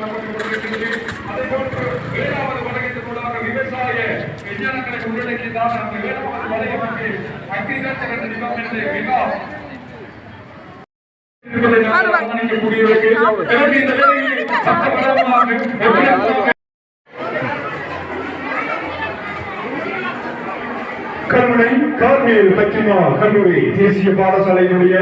காணப்பட்டுக் கொண்டிருக்கிறது அதே போன்று ஏழாவது வளையத்தினூடாக விவசாய விஞ்ஞானங்களை உள்ளடக்கியதான அந்த ஏழாவது வளையத்துக்கு அக்ரிகல்ச்சர் என்ற டிபார்ட்மெண்ட் மிக என்பதை நாங்கள் கார்மேல் பச்சிமா கல்லூரி தேசிய பாடசாலையினுடைய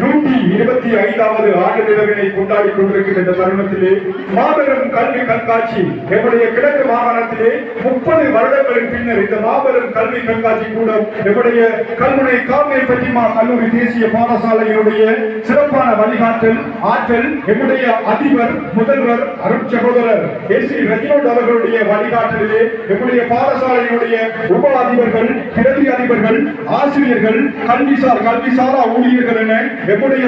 நூற்றி இருபத்தி ஐந்தாவது ஆண்டு நிலவினை கொண்டாடி கொண்டிருக்கிற இந்த தருணத்திலே மாபெரும் கல்வி கண்காட்சி எம்முடைய கிழக்கு மாகாணத்திலே முப்பது வருடங்களின் பின்னர் இந்த மாபெரும் கல்வி கண்காட்சி கூட எம்முடைய கல்முனை கார்மேல் பச்சிமா கல்லூரி தேசிய பாடசாலையினுடைய சிறப்பான வழிகாட்டல் ஆற்றல் எம்முடைய அதிபர் முதல்வர் அருட்சகோதரர் எஸ் சி ரஜினோட் அவர்களுடைய வழிகாட்டலிலே எம்முடைய பாடசாலையினுடைய உப அதிபர்கள் பிரதி அதிபர்கள் ஆசிரியர்கள் கல்விசார் கல்விசாரா ஊழியர்கள் என எம்முடைய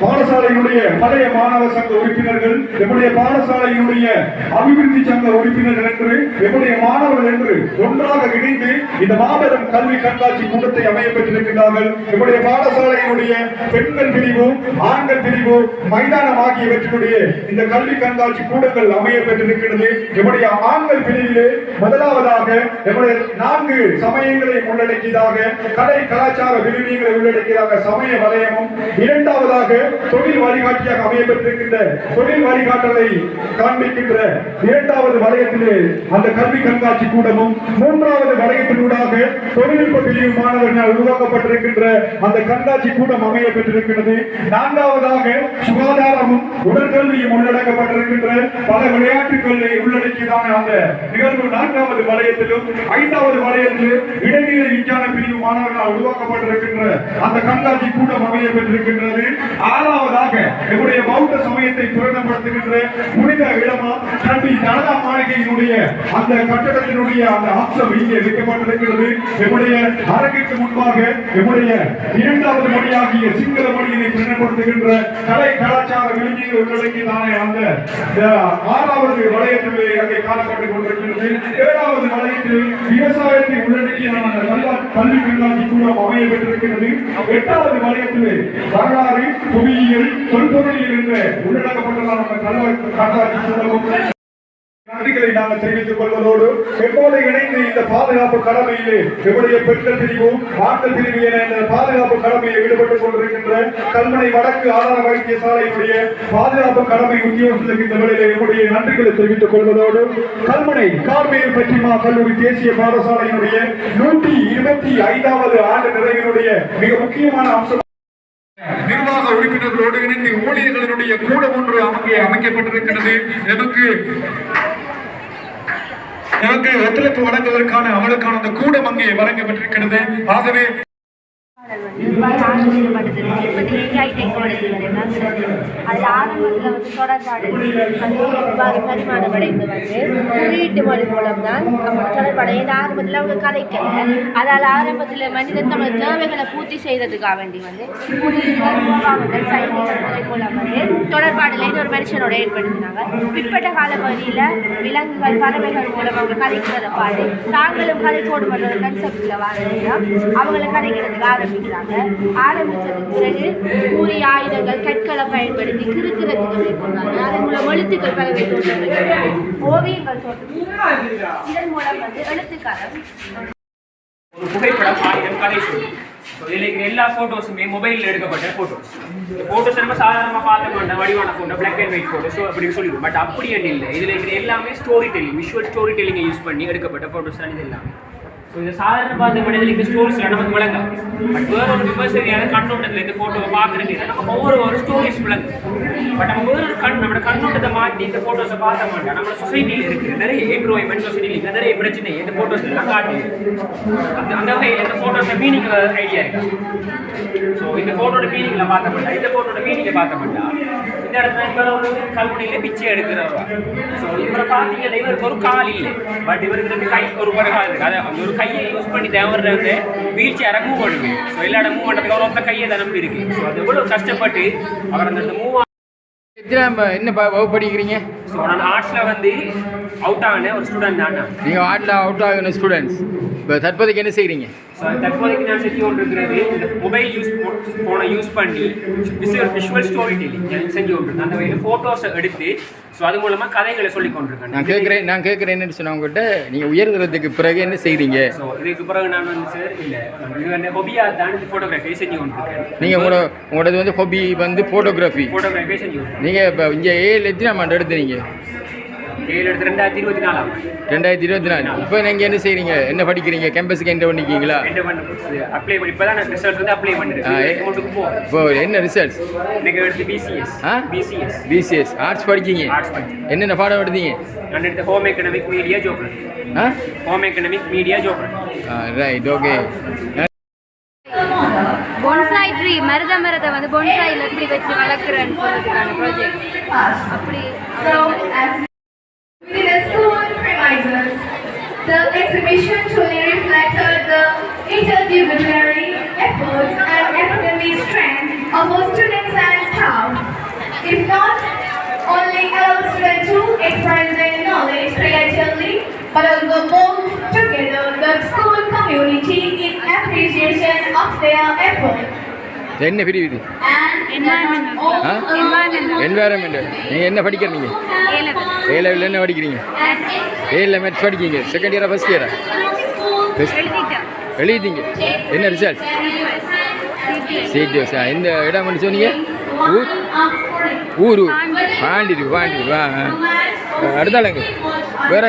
பாடசாலையினுடைய பழைய மாணவர் சங்க உறுப்பினர்கள் எம்முடைய பாடசாலையினுடைய அபிவிருத்தி சங்க உறுப்பினர்கள் என்று எம்முடைய மாணவர்கள் என்று ஒன்றாக இணைந்து இந்த மாபெரும் கல்வி கண்காட்சி கூட்டத்தை அமைய பெற்றிருக்கிறார்கள் எம்முடைய பாடசாலையினுடைய பெண்கள் பிரிவு ஆண்கள் பிரிவு மைதானம் ஆகியவற்றினுடைய இந்த கல்வி கண்காட்சி கூடங்கள் அமைய பெற்றிருக்கிறது எம்முடைய ஆண்கள் பிரிவிலே முதலாவதாக எம்முடைய நான்கு சமயங்களை உள்ளடக்கியதாக கலை கலாச்சார விழுமியங்களை உள்ளடக்கியதாக சமய வலயமும் இரண்டாவதாக தொழில் வழிகாட்டியாக அமைய பெற்றிருக்கின்ற தொழில் வழிகாட்டலை காண்பிக்கின்ற இரண்டாவது வலயத்திலே அந்த கல்வி கண்காட்சி கூடமும் மூன்றாவது வலயத்தினூடாக தொழில்நுட்ப பிரிவு மாணவர்களால் உருவாக்கப்பட்டிருக்கின்ற அந்த கண்காட்சி கூடம் அமைய பெற்றிருக்கிறது நான்காவதாக சுகாதாரமும் உடற்கல்வியும் உள்ளடக்கப்பட்டிருக்கின்ற பல விளையாட்டுகளை உள்ளடக்கியதான அந்த நிகழ்வு நான்காவது வலயத்திலும் ஐந்தாவது வலயத்தில் இடைநிலை விஞ்ஞான பிரிவு மாணவர்களால் உருவாக்கப்பட்டிருக்கின்ற அந்த கண்காட்சி கூடம் அமைய பெற்றிருக்கின்றது ஆறாவதாக எங்களுடைய பௌத்த சமயத்தை பிரகடனப்படுத்துகின்ற புனித இடமா தம்பி தனதா மாளிகையினுடைய அந்த கட்டடத்தினுடைய அந்த அம்சம் இங்கே வைக்கப்பட்டிருக்கிறது. எம்முடைய அரங்கிற்கு முன்பாக எம்முடைய இரண்டாவது மொழியாகிய சிங்கள மொழியினை பிரகடனப்படுத்துகின்ற கலை கலாச்சார விழுமியங்கள் உள்ளடக்கியதான அந்த அஹ், ஆறாவது வளையத்திலே அங்கே காணப்பட்டுக் கொண்டிருக்கிறது. ஏழாவது வளையத்தில் விவசாயத்தை உள்ளடக்கியதான அந்த கல்வி கண்காட்சி கூடம் அமைய பெற்றிருக்கிறது. எட்டாவது வளையத்திலே வரலாறு புவியியல் தொல்பொருளியல் என்ற உள்ளடக்கப்பட்டதான நன்றிகளை நாங்கள் தெரிவித்துக் கொள்வதோடு எப்போது இணைந்து இந்த பாதுகாப்பு கடமையிலே எங்களுடைய பெண்கள் பிரிவும் ஆண்கள் பிரிவு என இந்த பாதுகாப்பு கடமையில் ஈடுபட்டுக் கொண்டிருக்கின்ற வடக்கு ஆதார பாதுகாப்பு கடமை உத்தியோகத்திற்கு இந்த வேளையிலே எங்களுடைய நன்றிகளை தெரிவித்துக் கொள்வதோடு கல்மனை கார்மேல் பற்றிமா கல்லூரி தேசிய பாடசாலையினுடைய நூற்றி இருபத்தி ஐந்தாவது ஆண்டு நிறைவினுடைய மிக முக்கியமான அம்சம் நிர்வாக உறுப்பினர்களோடு இணைந்து ஊழியர்களினுடைய கூட ஒன்று அங்கே அமைக்கப்பட்டிருக்கிறது. எமக்கு எமக்கு ஒத்துழைப்பு வழங்குவதற்கான அவளுக்கான அந்த கூடம் அங்கே வழங்கப்பட்டிருக்கிறது. ஆகவே அது ஆரம்பத்தில் வந்து தொடர்பாடல் அது எவ்வாறு பரிமாணம் அடைந்து வந்து. குறியீட்டு மொழி மூலம் தான் அவங்க தொடர்பாடல் ஆரம்பத்தில் அவங்க கதைக்கல. அதால் ஆரம்பத்தில் மனிதன் தமது தேவைகளை பூர்த்தி செய்கிறதுக்காக வேண்டி வந்து குறியீடுகள் மூலங்கள் மூலம் வந்து தொடர்பாடலை ஒரு மனுஷனோட ஏற்படுத்தினாங்க. பிற்பட்ட கால பகுதியில் விலங்குகள் பறவைகள் மூலம் அவங்க கதைக்கிறத பார்த்து தாங்களும் கதை பண்ணுற கன்செப்டில் வாழ்ந்தா அவங்கள கதைக்கிறதுக்கு ஆரம்பிக்கிறாங்க ஆரம்பிச்சதுக்கு பிறகு கூறிய ஆயுதங்கள் கற்களை பயன்படுத்தி கிறுக்கிறதுக்கு மேற்கொண்டாங்க அதன் மூலம் எழுத்துக்கள் பறவை தோற்றம் ஓவியங்கள் தோற்றம் இதன் மூலம் வந்து எழுத்துக்காரர் ஒரு புகைப்படம் ஆயிரம் கதை சொல்லி ஸோ இதில் எல்லா ஃபோட்டோஸுமே மொபைலில் எடுக்கப்பட்ட ஃபோட்டோஸ் இந்த ஃபோட்டோஸ் நம்ம சாதாரணமாக பார்த்த மாட்டோம். வடிவான photo black and white photo அப்படின்னு சொல்லிடுவோம். பட் அப்படி இல்லை இதில் இருக்கிற எல்லாமே ஸ்டோரி டெல்லிங் விஷுவல் ஸ்டோரி டெல்லிங்கை யூஸ் பண்ணி எடுக்கப்பட்ட ஃபோட்டோஸ் தான் இது எல்லாமே. ஸோ இது சாதாரண பார்த்த மனிதர்கள் இந்த ஸ்டோரிஸ்ல நமக்கு விளங்காது பட் வேற ஒரு விமர்சனையான கண்ணோட்டத்தில் இந்த ஃபோட்டோவை பார்க்குறது நம்ம ஒவ்வொரு ஒரு ஸ்டோரிஸ் விளங்கு பட் நம்ம வேற ஒரு கண் நம்ம கண்ணோட்டத்தை மாற்றி இந்த ஃபோட்டோஸை பார்த்த மாட்டோம் நம்ம சொசைட்டியில் இருக்கிற நிறைய எம்ப்ளாய்மெண்ட் சொசைட்டியில் இருக்கிற நிறைய பிரச்சனை இந்த ஃபோட்டோஸ் எல்லாம் காட்டி அந்த அந்த வகையில் இந்த ஃபோட்டோஸை மீனிங் ஐடியா இருக்கு. ஸோ இந்த ஃபோட்டோட மீனிங்கில் பார்க்க மாட்டா. இந்த ஃபோட்டோட மீனிங்கை பார்க்க மாட்டா. இந்த இடத்துல இவர் ஒரு பிச்சை எடுக்கிறவர் ஸோ இவரை பார்த்தீங்கன்னா இவருக்கு ஒரு கால் இல்லை. பட் இவருக்கு கை ஒரு ஒரு அதை அந்த ஒரு கையை யூஸ் பண்ணி தேவர வந்து வீல் சேரை மூவ் பண்ணுது ஸோ எல்லா இடம் மூவ் பண்ணுறதுக்கு அவர் ஒத்த கையை நம்பி இருக்கு. ஸோ அது எவ்வளோ கஷ்டப்பட்டு அவர் அந்த மூவ் என்ன ப- வகுப்பு படிக்கிறீங்க? ஸோ நான் ஆர்ட்ஸில் வந்து அவுட் ஒரு ஸ்டூடெண்ட் நான் நீங்கள் ஆட்டில் அவுட் ஆகின ஸ்டூடெண்ட்ஸ் இப்போ தற்போதைக்கு என்ன செய்கிறீங்க ஸோ தற்போதைக்கு நான் செஞ்சு கொண்டிருக்கிறது மொபைல் யூஸ் ஃபோனை யூஸ் பண்ணி விஷுவல் விஷுவல் ஸ்டோரி டெல்லிங் செஞ்சு கொண்டிருக்கேன். அந்த வகையில் ஃபோட்டோஸை எடுத்து ஸோ அது மூலமாக கதைகளை சொல்லி கொண்டிருக்கேன். நான் கேட்குறேன் நான் கேட்குறேன் என்னன்னு சொன்ன உங்கள்கிட்ட நீங்கள் உயர்தரத்துக்கு பிறகு என்ன செய்கிறீங்க ஸோ இதுக்கு பிறகு நான் வந்து சார் இல்லை இது வந்து ஹொபியாக இந்த ஃபோட்டோகிராஃபி செஞ்சு கொண்டிருக்கேன். நீங்கள் உங்களோட உங்களோடது வந்து ஹாபி வந்து ஃபோட்டோகிராஃபி ஃபோட்டோகிராஃபி செஞ்சு நீங்கள் இப்போ இங்கே ஏழு எத்தனை அமௌண்ட் எடுத்தீங்க? ஏழு எடுத்து ரெண்டாயிரத்தி இருபத்தி நாலாம். ரெண்டாயிரத்தி இருபத்தி நாலு. இப்போ நீங்கள் என்ன செய்கிறீங்க என்ன படிக்கிறீங்க? கேம்பஸுக்கு என்டர் பண்ணிக்கிங்களா அப்ளை பண்ணி இப்போ தான் ரிசல்ட் வந்து அப்ளை ஆ, பண்ணிருக்கேன் ஏ- அமௌண்ட்டுக்கு போகும் இப்போ என்ன ரிசல்ட்ஸ் எனக்கு எடுத்து பிசிஎஸ் ஆ? பிசிஎஸ் பிசிஎஸ் ஆர்ட்ஸ் படிக்கீங்க? என்னென்ன பாடம் எடுத்தீங்க? நான் எடுத்த ஹோம் எக்கனாமிக் மீடியா ஜோக்ரஃபி ஆ? Home economic media geography right okay பொன்சாயில் எப்படி வச்சு வளர்க்குறேன்னு சொல்றதுக்கான ப்ராஜெக்ட் அப்படி So, as within the school premises, the exhibition truly reflected the interdisciplinary efforts and academic strength of our students and staff. If not only allow students to express their knowledge creatively, but also bond together the school community in appreciation of their effort. என்ன environment நீங்கள் என்ன படிக்கிறீங்க A லெவலில் என்ன படிக்கிறீங்க? A level maths படிக்கிறீங்க. Second இயரா first இயரா எழுதிட்டீங்க. என்ன ரிசல்ட் சீட் எந்த இடம் பண்ணி சொன்னீங்க? ஊர் ஊர். பாண்டிரு பாண்டிரு வா அடுத்தாளுங்க வேற.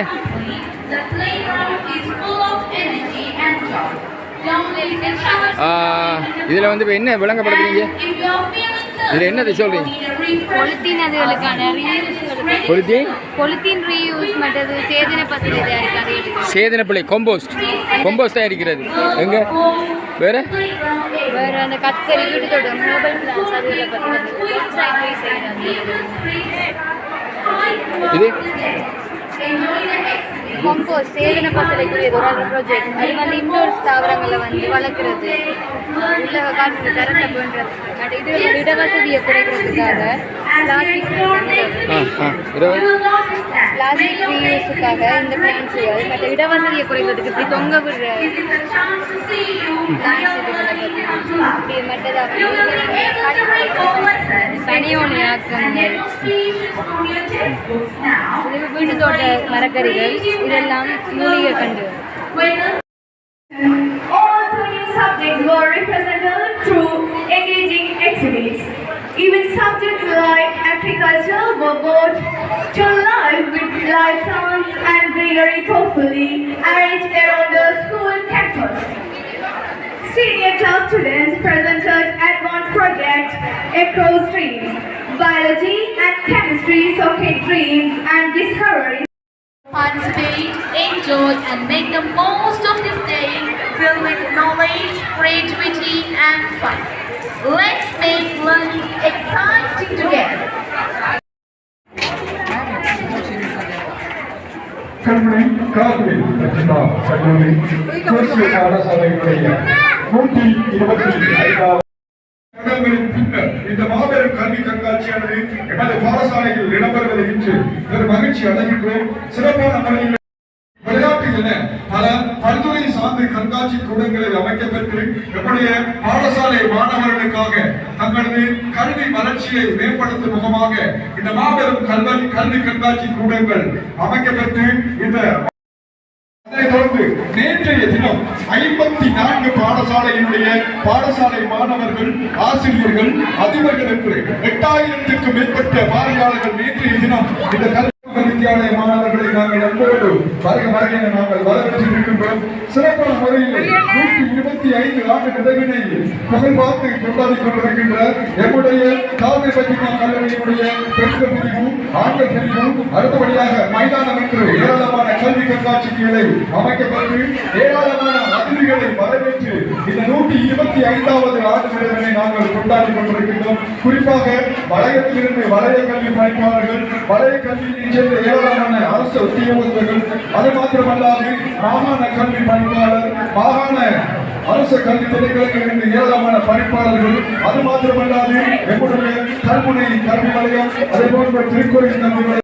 இதில் வந்து இப்போ என்ன விளங்கப்படுத்துறீங்க? இதில் என்னதை சொல்கிறீங்க பொலித்தீன் அதுகளுக்கான பொருத்தி பொலித்தீன் ரீயூஸ் மற்றது சேதன பத்திரி தயாரிக்காது சேதனப்பிள்ளை கொம்போஸ்ட் கொம்போஸ்ட் தான் இருக்கிறது எங்கே? வேற? வேற அந்த கத்தரி வீட்டுத்தோட மொபைல் பிளான்ஸ் அதுகளை பற்றி இது. கம்போஸ் சேதன பத்திரைக்குரியது ஒரு ப்ராஜெக்ட் அது வந்து இன்டோர் தாவரங்களை வந்து வளர்க்குறது. உள்ள காற்று தரத்தை பண்ணுறது பட் இது வந்து இடவசதியை குறைக்கிறதுக்காக பிளாஸ்டிக். பிளாஸ்டிக் ரீயூஸுக்காக இந்த பிளான்ஸுகள் மற்ற இடவசதியை குறைக்கிறதுக்கு இப்படி தொங்க விடுற textbooks now. இது வீட்டு தோட்ட மரக்கறிகள். இதெல்லாம் மூலிகை கண்டு When all 13 subjects were represented through engaging exhibits. Even subjects like agriculture were brought to life with live plants and greenery thoughtfully arranged around the school campus. Senior class students presented advanced projects across streams. Biology and chemistry showcased dreams and discoveries. participate, enjoy, and make the most of this day filled with knowledge, creativity, and fun. Let's make learning exciting together. கல்வி காவிரி பிரதிமா கல்லூரி தேசிய பாடசாலையினுடைய நூற்றி இருபத்தி ஐந்தாவது வருடங்களின் பின்னர் இந்த மாபெரும் கல்வி எமது பாடசாலையில் இடம்பெறுவதை இன்று ஒரு மகிழ்ச்சி அடைகின்றோம். சிறப்பான முறையில் விளையாட்டு என பல பல்துறை சார்ந்த கண்காட்சி கூடங்களை அமைக்கப்பட்டு நம்முடைய பாடசாலை மாணவர்களுக்காக தங்களது கல்வி வளர்ச்சியை மேம்படுத்தும் முகமாக இந்த மாபெரும் கல்வி கல்வி கண்காட்சி கூடங்கள் அமைக்கப்பட்டு இந்த தொடர்ந்து நேற்றைய தினம் ஐம்பத்தி நான்கு பாடசாலையினுடைய பாடசாலை மாணவர்கள் ஆசிரியர்கள் அதிபர்கள் என்று எட்டாயிரத்திற்கும் மேற்பட்ட பார்வையாளர்கள் நேற்றைய தினம் இந்த கல்வி வித்தியாலய மாணவர்களை நாங்கள் அன்போடு வருக என நாங்கள் வரவேற்று இருக்கின்றோம். சிறப்பான முறையில் நூற்றி இருபத்தி ஐந்து ஆண்டு நிறைவினை புகழ் பார்த்து கொண்டாடி கொண்டிருக்கின்ற எம்முடைய காவிரி பத்திரிகா கல்லூரியினுடைய பெண்கள் பிரிவும் ஆண்கள் பிரிவும் அடுத்தபடியாக மைதானம் என்று ஏராளமான கல்வி கண்காட்சிகளை அமைக்கப்பட்டு ஏராளமான அதிதிகளை வரவேற்று இந்த நூற்றி இருபத்தி ஐந்தாவது ஆண்டு நிறைவினை நாங்கள் கொண்டாடி கொண்டிருக்கின்றோம். குறிப்பாக வளையத்திலிருந்து வளைய கல்வி பணிப்பாளர்கள் வளைய கல்வியை சேர்ந்த ஏராளமான அரசு உத்தியோகத்தர்கள் அது மாத்திரமல்லாது மாகாண கல்வி பணிப்பாளர் மாகாண அரசு கல்வி திணைக்களத்தில் ஏராளமான பணிப்பாளர்கள் அது மாத்திரமல்லாது எங்களுடைய கல்முனை கல்வி வலயம் அதே போன்ற திருக்குறள் கல்வி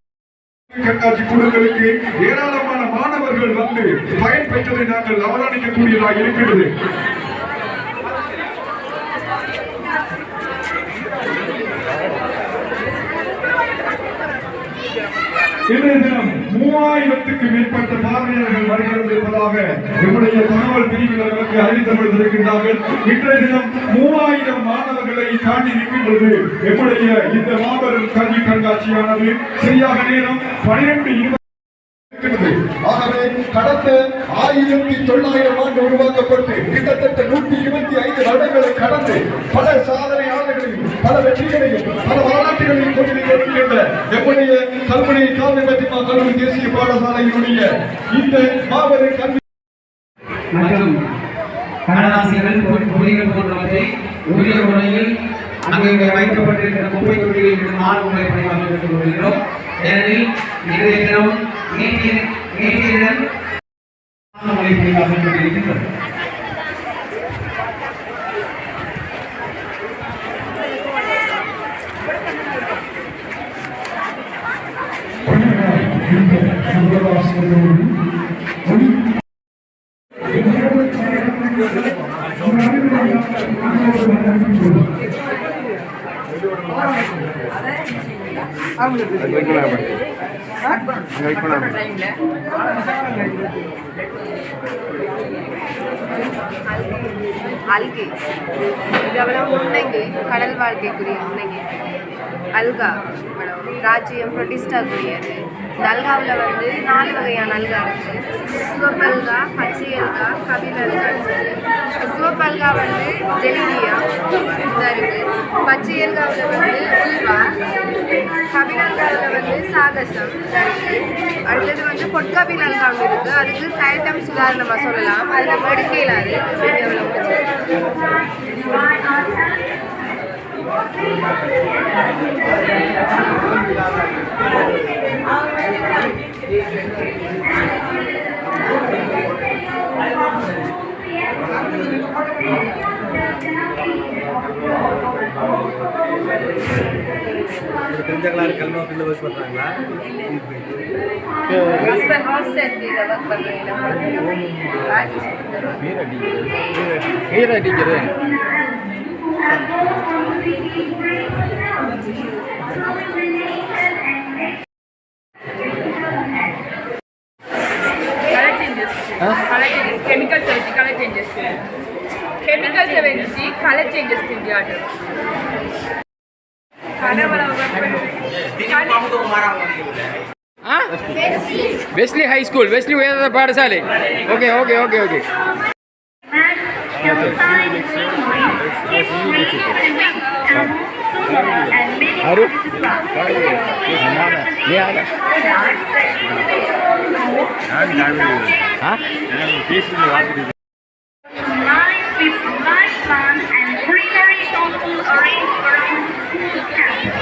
கண்காட்சி குழுக்களுக்கு ஏராளமான மாணவர்கள் வந்து பயன் பெற்றதை நாங்கள் அவதானிக்கக்கூடியதாக இருக்கிறது. இன்றைய தினம் மூவாயிரத்துக்கு மேற்பட்ட பார்வையாளர்கள் வருகிறதாக நம்முடைய தகவல் பிரிவினர்களுக்கு நமக்கு அறிவித்தப்படுத்திருக்கின்றார்கள் இன்றைய தினம் மூவாயிரம் மாணவர்களை தாண்டி நிற்கின்றது நம்முடைய இந்த மாபெரும் கல்வி கண்காட்சியானது சரியாக நேரம் பனிரெண்டு இருபது இருக்கிறது. ஆகவே கடந்த ஆயிரத்தி தொள்ளாயிரம் ஆண்டு உருவாக்கப்பட்டு கிட்டத்தட்ட நூற்றி இருபத்தி ஐந்து வருடங்களை கடந்து பல சாதனையாளர்களையும் பல வெற்றிகளையும் பல வரலாற்றுகளையும் கொண்டிருக்கின்ற நம்முடைய கல்முனை காவிரி பத்திமா கல்லூரி தேசிய பாடசாலையினுடைய இந்த மாபெரும் கல்வி மற்றும் கடலாசிகள் பொறிகள் போன்றவற்றை உரிய முறையில் அங்கே வைக்கப்பட்டிருக்கிற குப்பை தொட்டிகளில் இருந்து மாணவர்களை பணியாக பெற்றுக் கொள்கிறோம் ஏனெனில் இன்றைய தினம் நேற்றைய நேற்றைய தினம் மாறுமுறை பணியாக அல்கை. இது அவ்வளவு முன்னங்கி கடல் வாழ்க்கைக்குரிய முன்னங்கி? அல்கா இவ்வளவு. ராஜ்யம் பிரதிஷ்டாக்குரியது. இந்த வந்து நாலு வகையான அல்கா இருக்குது சிவப்பல்கா பச்சை அல்கா கபில் அல்கான்னு சொல்லி சிவப்பல்கா வந்து ஜெலிடியா இதாக இருக்குது பச்சை அல்காவில் வந்து உல்வா. கபில் அல்காவில் வந்து சாகசம். இதா அடுத்தது வந்து பொற்கபில் அல்கான்னு இருக்குது அதுக்கு கயட்டம் சுதாரணமாக சொல்லலாம். அதில் நம்ம எடுக்க வீடியோவில் முடிச்சு தெரிஞ்சவங்களா இருக்கணும் ஃபீல்டு ஒர்க் பண்ணுறாங்களா ஹஸ்பண்ட் इंतज़ार हाँ? वेस्ली हाई स्कूल वेस्ली वेद पाठशाले। Okay okay okay okay. हाँ? greenery towns arranged around school.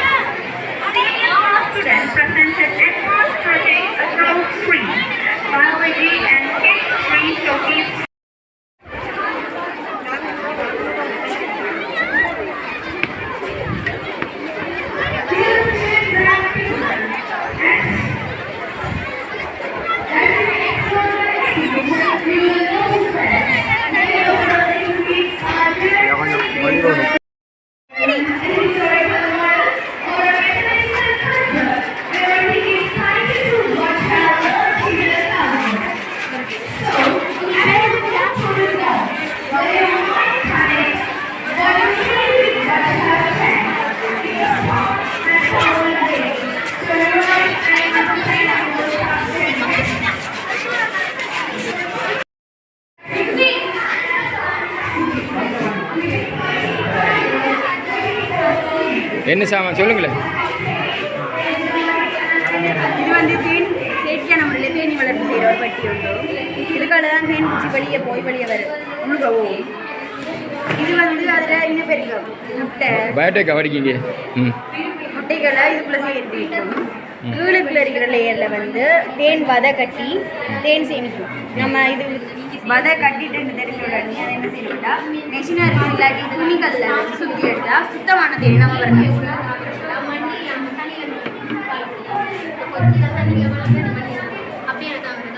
என்ன சாமான் சொல்லுங்களேன். இது வந்து தேன் செயற்கையான முறையில் தேனி வளர்ப்பு செய்கிற ஒரு பட்டி உண்டு. தான் தேன் பூச்சி வெளியே போய் வெளியே வரும் உழுகவும் இது வந்து அதில் இன்னும் பெருக்கும் முட்டை. பயோடெக் படிக்கீங்க? ம். முட்டைகளை இதுக்குள்ளே சேர்த்து வைக்கும். கீழுக்குள்ள இருக்கிற லேயரில் வந்து தேன் வதை கட்டி தேன் சேமிக்கும். நம்ம இது வதை கட்டிட்டு தெரிஞ்ச உடனே அதை என்ன செய்யணும்னா மெஷினரி இல்லாட்டி துணிக்கல்ல வச்சு சுற்றி எடுத்தா சுத்தமான தேன் நம்ம வரணும்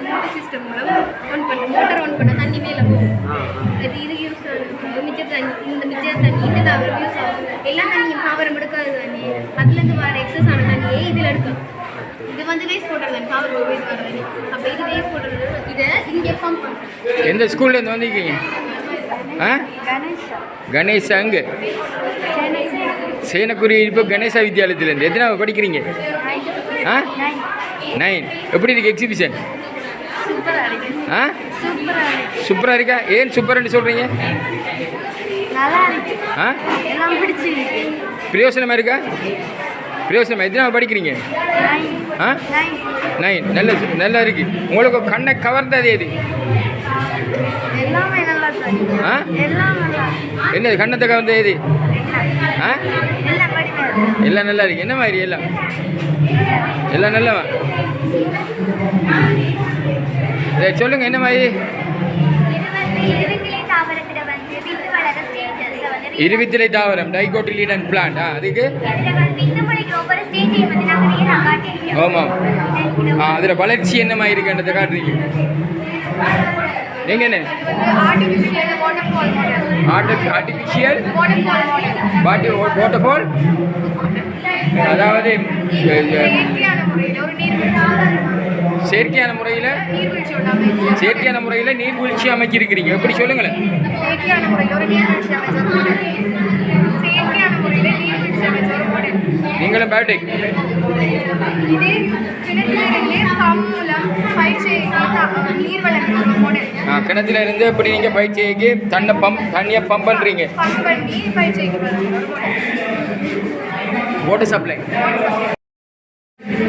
மோட்டர் சிஸ்டம் மூலம் ஒன் பண்ண மோட்டர் ஒன் பண்ண தண்ணி மேலே போகும் இது இது யூஸ் ஆகும் மிச்ச தண்ணி இந்த மிச்ச தண்ணி இந்த தாவரம் யூஸ் ஆகும் எல்லா தண்ணியும் தாவரம் எடுக்காது தண்ணி அதுலேருந்து வர எக்ஸஸ் ஆன தண்ணியே இதில் எடுக்கும் இது வந்து வேஸ்ட் வாட்டர் பாவரம் வேஸ்ட் வாட்டர் அப்போ இது வேஸ்ட் வாட்டர் எந்த ஸ்கூல்லேருந்து வந்திருக்கீங்க? ஆ? கணேஷ். அங்கே சேனக்குரி இப்போ கணேசா வித்யாலயத்துலேருந்து எத்தனை படிக்கிறீங்க? ஆ? நைன் எப்படி இருக்கு எக்ஸிபிஷன் ஆ? சூப்பராக இருக்கு. ஏன் சூப்பர்னு சொல்கிறீங்க ஆ? பிரயோசனமாக இருக்கா? பிரயோசனமாக எத்தனை படிக்கிறீங்க? ஆ? நைன். நல்ல நல்லா இருக்கு. உங்களுக்கு கண்ணை கவர்ந்தது எது? ஆ? என்ன கண்ணத்தை கவர்ந்தது எது? ஆ? எல்லாம் நல்லா இருக்கு. என்ன மாதிரி எல்லாம்? எல்லாம் நல்லவா? சரி, சொல்லுங்க என்ன மாதிரி இருக்கிலே தாவரத்தில் வந்து விந்து வளர இருபத்திலை தாவரம் டைகோட்டிலீடன் பிளான்ட். ஆ அதுக்கு? ஆமாம். ஆ அதில் வளர்ச்சி என்ன மாதிரி இருக்குன்றதை காட்டுறீங்க. ஆர்டிஃபிஷியல் வாட்டி வாட்டர்ஃபால் அதாவது அஹ், செயற்கையான முறையில் செயற்கையான முறையில் நீர்வீழ்ச்சி ஒன்று அமைச்சு செயற்கையான முறையில் நீர்வீழ்ச்சி அமைக்கிருக்கிறீங்க எப்படி சொல்லுங்களேன்? செயற்கையான முறையில் ஒரு நீர்வீழ்ச்சி அமைச்ச ஒரு மாடல் செயற்கையான முறையில் நீர்வீழ்ச்சி அமைச்ச ஒரு மாடல் நீங்களும் பயோடெக் இது மூலம் நீர் மாடல் கிணத்துல இருந்து எப்படி நீங்கள் பயிற்சிக்கு தண்ணை பம்ப் தண்ணியை பம்ப் பண்ணுறீங்க பம்ப் பண்ணி பயிற்சிக்கு வாட்டர் சப்ளை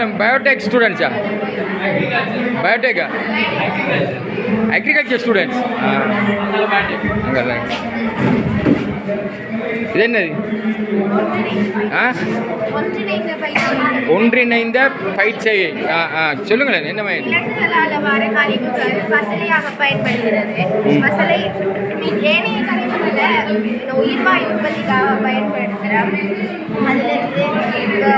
எல்லாரும் பயோடெக் ஸ்டூடெண்ட்ஸா பயோடெக்கா அக்ரிகல்ச்சர் ஸ்டூடெண்ட்ஸ் அங்கே இது என்னது? ஆ? ஒன்றிணைந்த பயிற்சி ஆ ஆ சொல்லுங்களேன் என்ன மாதிரி? பயன்படுகிறது. கழிவுகளை இந்த உயிர்வாயு உற்பத்திக்காக பயன்படுத்துகிறோம் அதிலிருந்து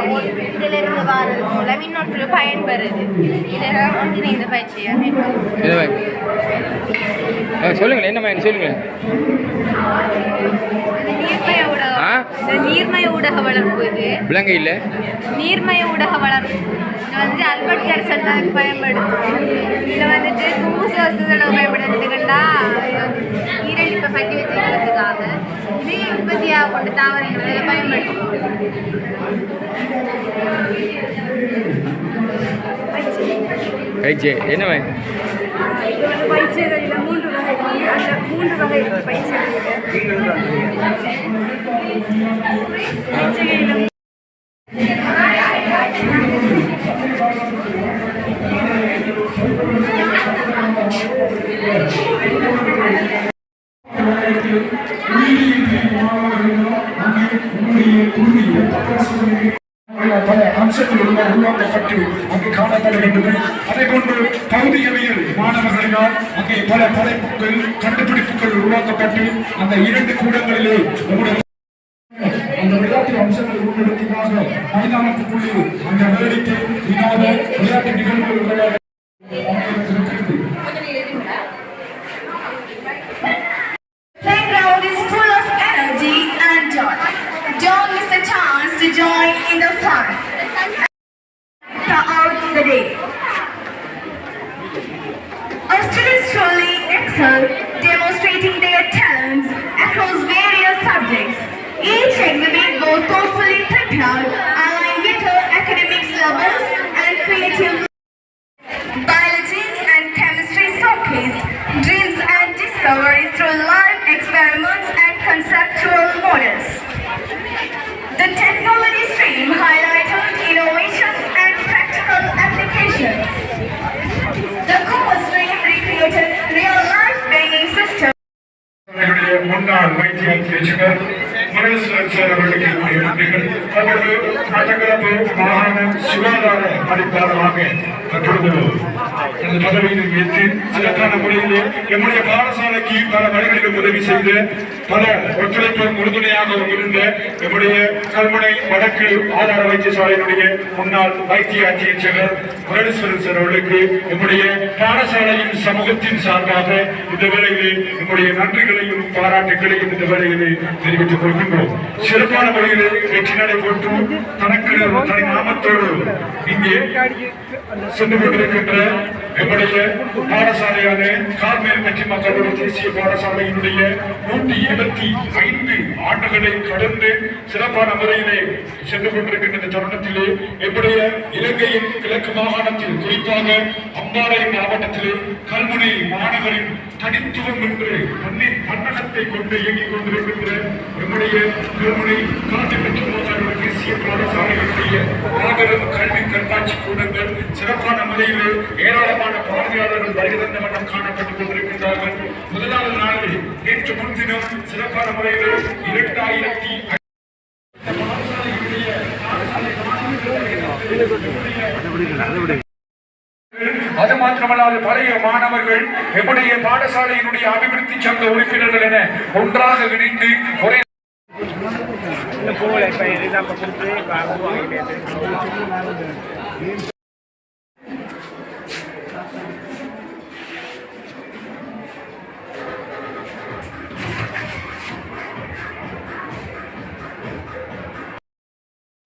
இதிலிருந்து வர்றது மூலம் இன்னொன்று பயன்பெறுது இதெல்லாம் ஒன்றிணைந்த பயிற்சியாக இருக்கு என்ன மாதிரி இது நீர்மய ஊடக நீர்மய ஊடக வளர்ப்பு இது. விலங்கு இல்லை. நீர்மய ஊடக வளர்ப்பு. இது வந்து அல்பர்ட் கேர்சன் தான் இதுக்கு பயன்படுத்தும் இதில் வந்துட்டு கும்பூச வசதிகளை பயன்படுத்துக்கிட்டா ஈரழிப்பை கட்டி வச்சுக்கிறதுக்காக இதே உற்பத்தியாக கொண்ட தாவரங்களை இதில் பயன்படுத்தும் பயிற்சி என்ன பயிற்சிகளில் மூன்று வகை. அந்த மூன்று வகை பயிற்சிகள் பயிற்சிகளில் அம்சங்கள் உருவாக்கப்பட்டு அங்கு காணப்படுகின்றது அதே போன்று பகுதியவியல் மாணவர்களினால் அங்கே பல படைப்புகள் கண்டுபிடிப்புகள் உருவாக்கப்பட்டு அந்த இரண்டு கூடங்களிலே நம்முடைய தற்பொழுது மட்டக்களப்பு மாகாண சுகாதார பணிப்பாளராக தற்பொழுது எனது பதவியில் ஏற்று சிறப்பான முறையிலே எம்முடைய பாடசாலைக்கு பல வழிகளிலும் உதவி செய்து பல ஒத்துழைப்பு உறுதுணையாகவும் இருந்த நம்முடைய கல்முனை வடக்கு ஆதார வைத்தியசாலையினுடைய முன்னாள் வைத்திய அத்தியட்சகர் முரளீஸ்வரன் சார் அவர்களுக்கு நம்முடைய பாடசாலையின் சமூகத்தின் சார்பாக இந்த வேளையிலே நம்முடைய நன்றிகளையும் பாராட்டுகளையும் இந்த வேளையிலே தெரிவித்துக் கொள்கின்றோம். சிறப்பான முறையிலே வெற்றி நடை போட்டு தனக்கு தனி நாமத்தோடு இங்கே சென்று கொண்டிருக்கின்ற நம்முடைய பாடசாலையான கார்மேல் வெற்றி மக்களோட தேசிய பாடசாலையினுடைய நூற்றி இருபத்தி ஐந்து ஆண்டுகளை கடந்து சிறப்பான முறையிலே சென்று கொண்டிருக்கின்ற இந்த தருணத்திலே நம்முடைய இலங்கையின் கிழக்கு மாகாணத்தில் குறிப்பாக அம்பாறை மாவட்டத்திலே கல்முனை மாணவரின் தனித்துவம் என்று தன்னின் தன்னகத்தை கொண்டு இயங்கிக் கொண்டிருக்கின்ற நம்முடைய கல்முனை காந்தி பெற்ற தேசிய பாடசாலையினுடைய மாபெரும் கல்வி கண்காட்சி கூடங்கள் சிறப்பான முறையில் ஏராளமான பார்வையாளர்கள் வருகிறந்த தந்த வண்ணம் காணப்பட்டுக் கொண்டிருக்கின்றார்கள் முதலாவது நாளில் நேற்று முன்தினம் சிறப்பான முறையில் இரண்டாயிரத்தி அது மாத்திரமல்லாது பழைய மாணவர்கள் எம்முடைய பாடசாலையினுடைய அபிவிருத்தி சங்க உறுப்பினர்கள் என ஒன்றாக இணைந்து ஒரே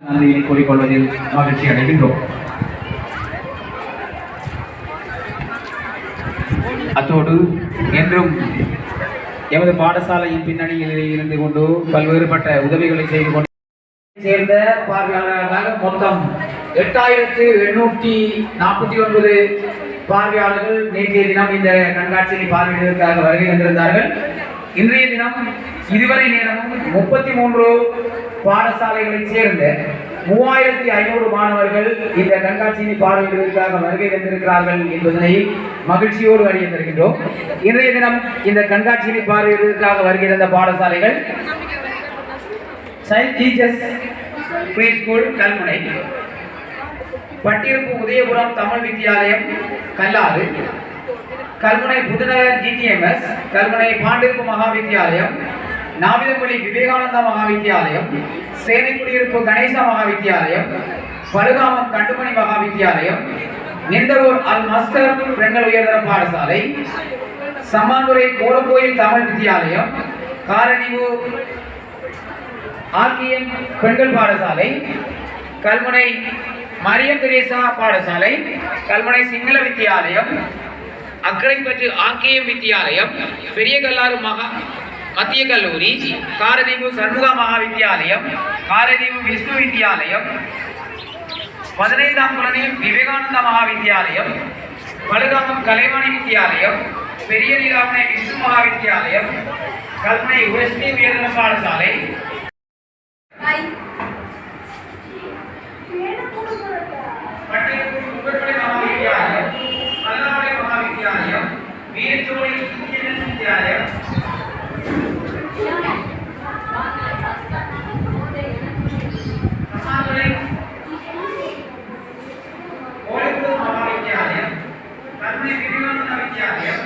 நன்றியை கூறிக்கொள்வதில் மகிழ்ச்சி அடைகின்றோம். அத்தோடு என்றும் எமது பாடசாலையின் பின்னணியில் இருந்து கொண்டு பல்வேறுபட்ட உதவிகளை செய்து கொண்டு சேர்ந்த பார்வையாளர்களாக மொத்தம் எட்டாயிரத்து எண்ணூற்றி நாற்பத்தி ஒன்பது பார்வையாளர்கள் நேற்றைய தினம் இந்த கண்காட்சியை பார்வையிடுவதற்காக வருகை தந்திருந்தார்கள். இன்றைய தினம் இதுவரை நேரமும் முப்பத்தி மூன்று பாடசாலைகளைச் சேர்ந்த மூவாயிரத்தி ஐநூறு மாணவர்கள் இந்த கண்காட்சியை பார்வையிடுவதற்காக வருகை தந்திருக்கிறார்கள் என்பதனை மகிழ்ச்சியோடு அறிய தருகின்றோம். இன்றைய தினம் இந்த கண்காட்சியை பார்வையிடுவதற்காக வருகை தந்த பாடசாலைகள் child teachers preschool Kalmunai Pattiruppu Udayapuram Tamil Vidyalayam Kallaru Kalmunai Puthunagar GTMS Kalmunai Pandiruppu Maha Vidyalayam Navithampalli Vivekananda Maha Vidyalayam சேனைக்குடியிருப்பு Ganesha Maha Vidyalayam Palugamam கண்டுமணி Maha Vidyalayam Nintavur அல் மஸ்கர் பெண்கள் உயர்தர பாடசாலை சம்மாந்துரை கோலக்கோயில் தமிழ் வித்தியாலயம் காரணிவு ஆர்கிஎம் பெண்கள் பாடசாலை கல்முனை மரியம் தெரேசா பாடசாலை கல்முனை சிங்கள வித்தியாலயம் அக்கரைப்பற்று ஆக்கியம் வித்தியாலயம் பெரிய கல்லாறு மகா மத்திய கல்லூரி காரதீவு சண்முக மகாவித்யாலயம் காரதீவு விஷ்ணு வித்யாலயம் பதினைந்தாம் குழந்தை விவேகானந்த மகாவித்யாலயம் வித்தியாலயம் கலைவாணி வித்யாலயம் பெரிய நீலாவணை விஷ்ணு மகாவித்யாலயம் கல்முனை உயர்ஸ்ரீ உயர்தர பாடசாலை பட்டியலுக்கு உங்கள் மகாவித்யாலயம் பல்லாவளை மகாவித்யாலயம் வீரச்சோலை இந்தியன் வித்யாலயம் சமாதுரை ஓலிபுரம் மகாவித்யாலயம் கல்முனை விவேகானந்தா வித்யாலயம்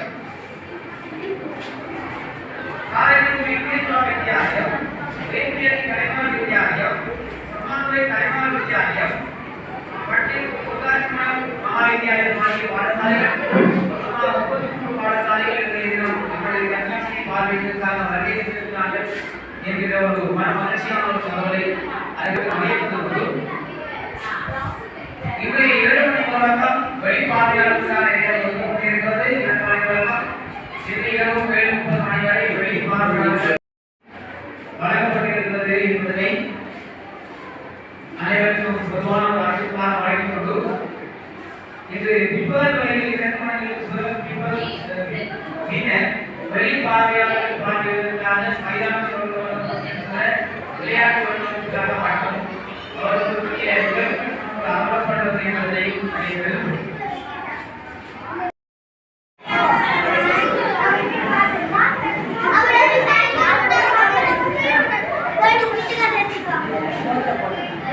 காரைக்குடி விக்னேஸ்வரா வித்யாலயம் வேப்பியடி கலைமால் வித்யாலயம் சமாதுரை கலைமால் வித்யாலயம் பட்டியல் உதாரணமாக மகாவித்யாலயம் ஆகிய பாடசாலைகள் முப்பத்தி பாடசாலைகள் எங்களுடைய கண்காட்சியை பார்வையிட்டதற்காக வருகை என்கிற ஒரு மன மகிழ்ச்சியான ஒரு தகவலை இன்றைய மணி வெளிப்பார்வையாளருக்கான நேரம் கொண்டிருக்கிறது இரண்டு மணி இன்று இரவு ஏழு முப்பது மணி வரை வெளிப்பார்வையாளர்கள்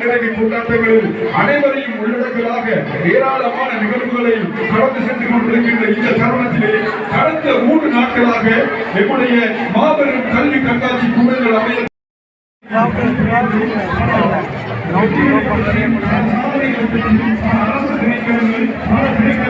ஐந்தாவது ஆண்டு கொண்டாட்டங்களில் அனைவரையும் உள்ளடக்கலாக ஏராளமான நிகழ்வுகளை கடந்து சென்று கொண்டிருக்கின்ற இந்த தருணத்திலே கடந்த மூன்று நாட்களாக எம்முடைய மாபெரும் கல்வி கண்காட்சி கூடங்கள் அமைய அரசு திரைக்கரங்கள் பல சாதனைகள்